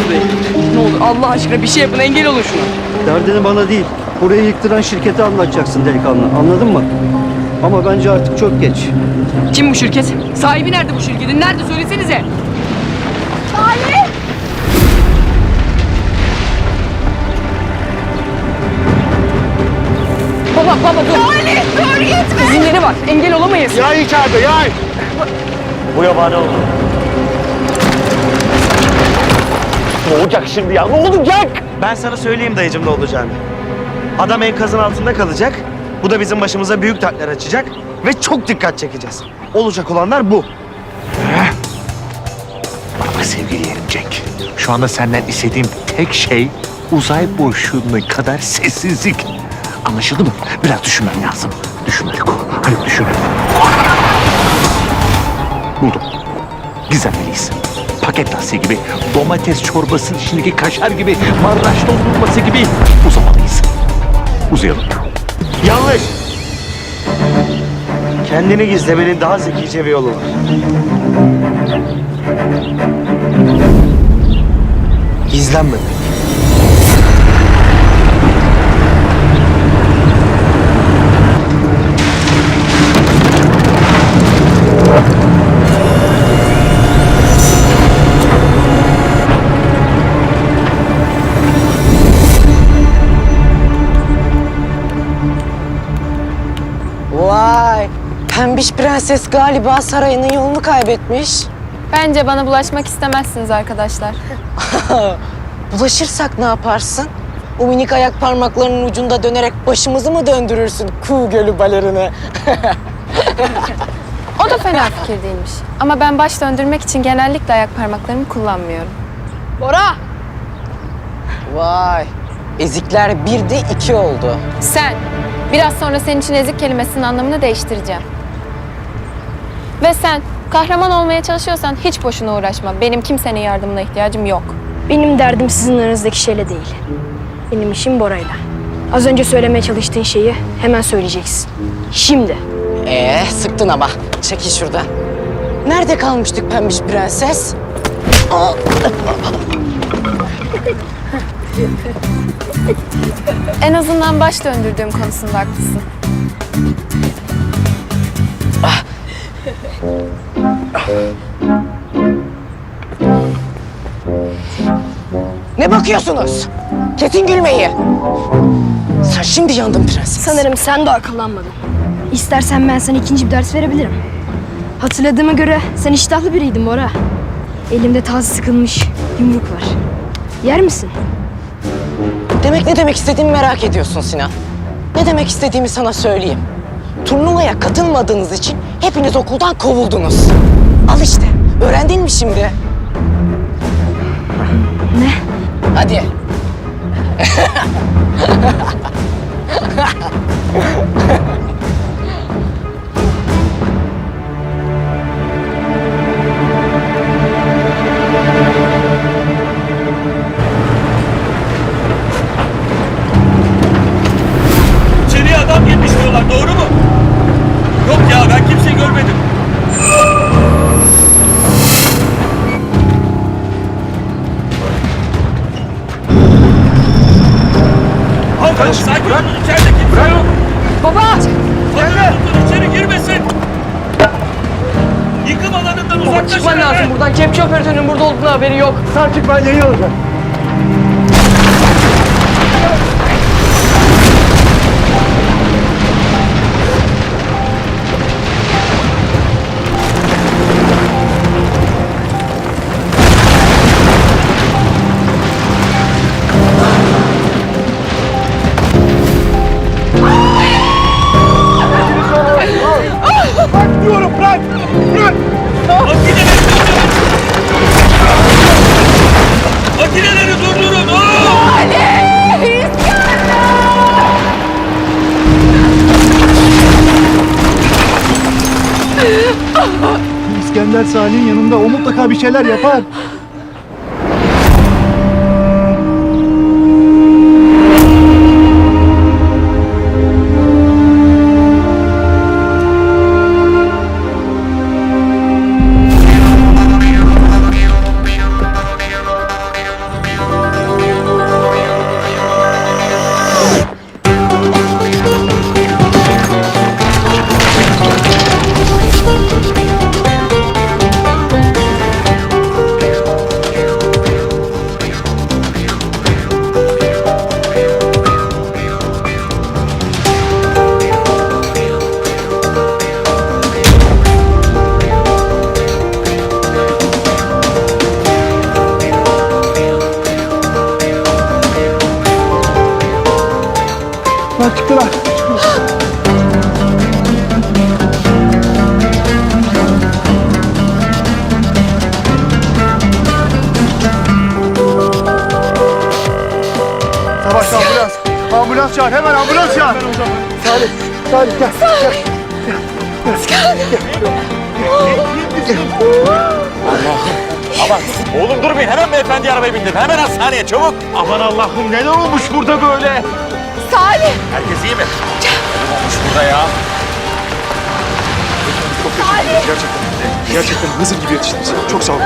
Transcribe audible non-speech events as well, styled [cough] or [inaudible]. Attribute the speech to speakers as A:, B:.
A: Ünal Bey. Ne olur Allah aşkına bir şey yapın engel olun şuna.
B: Derdini bana değil, burayı yıktıran şirkete anlatacaksın delikanlı. Anladın mı? Ama bence artık çok geç.
A: Kim bu şirket? Sahibi nerede bu şirketin? Nerede söylesenize. Baba baba dur. Salih dur gitme. İzinleri var. Engel olamayız.
C: Yay içeride yay. Bu yabani oldu. Ne olacak şimdi ya? Ne olacak?
D: Ben sana söyleyeyim dayıcım ne olacağını. Adam enkazın altında kalacak. Bu da bizim başımıza büyük dertler açacak. Ve çok dikkat çekeceğiz. Olacak olanlar bu.
C: Ama sevgili yeğenim Cenk, şu anda senden istediğim tek şey uzay boşluğuna kadar sessizlik. Anlaşıldı mı? Biraz düşünmem lazım. Düşün. Haluk düşün. Buldum. Gizlenmeliyiz. Paket lastiği gibi, domates çorbasının içindeki kaşar gibi, marraş dondurması gibi uzamalıyız. Uzayalım.
D: Yanlış. Kendini gizlemenin daha zekice bir yolu var. Gizlenmemek.
E: Pembiş prenses galiba sarayının yolunu kaybetmiş.
F: Bence bana bulaşmak istemezsiniz arkadaşlar. [laughs]
E: Bulaşırsak ne yaparsın? O minik ayak parmaklarının ucunda dönerek başımızı mı döndürürsün kuğu gölü balerini? [laughs]
F: O da fena fikir değilmiş. Ama ben baş döndürmek için genellikle ayak parmaklarımı kullanmıyorum.
E: Bora! Vay, ezikler bir de iki oldu.
F: Sen. Biraz sonra senin için ezik kelimesinin anlamını değiştireceğim. Ve sen kahraman olmaya çalışıyorsan hiç boşuna uğraşma. Benim kimsenin yardımına ihtiyacım yok.
G: Benim derdim sizin aranızdaki şeyle değil. Benim işim Bora'yla. Az önce söylemeye çalıştığın şeyi hemen söyleyeceksin. Şimdi.
E: Ee, sıktın ama. Çekil şuradan. Nerede kalmıştık pembiş prenses? Aa,
F: En azından baş döndürdüğüm konusunda haklısın.
E: Ne bakıyorsunuz? Kesin gülmeyi. Sen şimdi yandın prenses.
G: Sanırım sen de akıllanmadın. İstersen ben sana ikinci bir ders verebilirim. Hatırladığıma göre sen iştahlı biriydin Bora. Elimde taze sıkılmış yumruk var. Yer misin?
E: Demek ne demek istediğimi merak ediyorsun Sinan. Ne demek istediğimi sana söyleyeyim. Turnuvaya katılmadığınız için hepiniz okuldan kovuldunuz. Al işte. Öğrendin mi şimdi?
G: Ne?
E: Hadi. [laughs]
H: Olun içeride kimse yok.
A: Baba!
H: Gelme. içeri girmesin. Yıkım alanından
A: Baba
H: uzaklaşın.
A: çıkman lazım buradan. Kepçe operatörünün burada olduğunu haberi yok.
B: Sen çık ben yayın İskender Salih'in yanında o mutlaka bir şeyler yapar.
D: Çıktılar çıktılar.
B: Savaş ambulans. Ambulans çağır. Hemen ambulans çağır. Salih. Salih gel. Gel.
H: Oğlum durmayın hemen beyefendi arabaya bindirin. Hemen hastaneye çabuk.
D: Aman Allah'ım neler olmuş burada böyle?
I: Salih.
H: Herkes iyi mi? Ne olmuş burada ya?
J: Gerçekten, gerçekten Hızır gibi yetiştiniz. Çok sağ olun.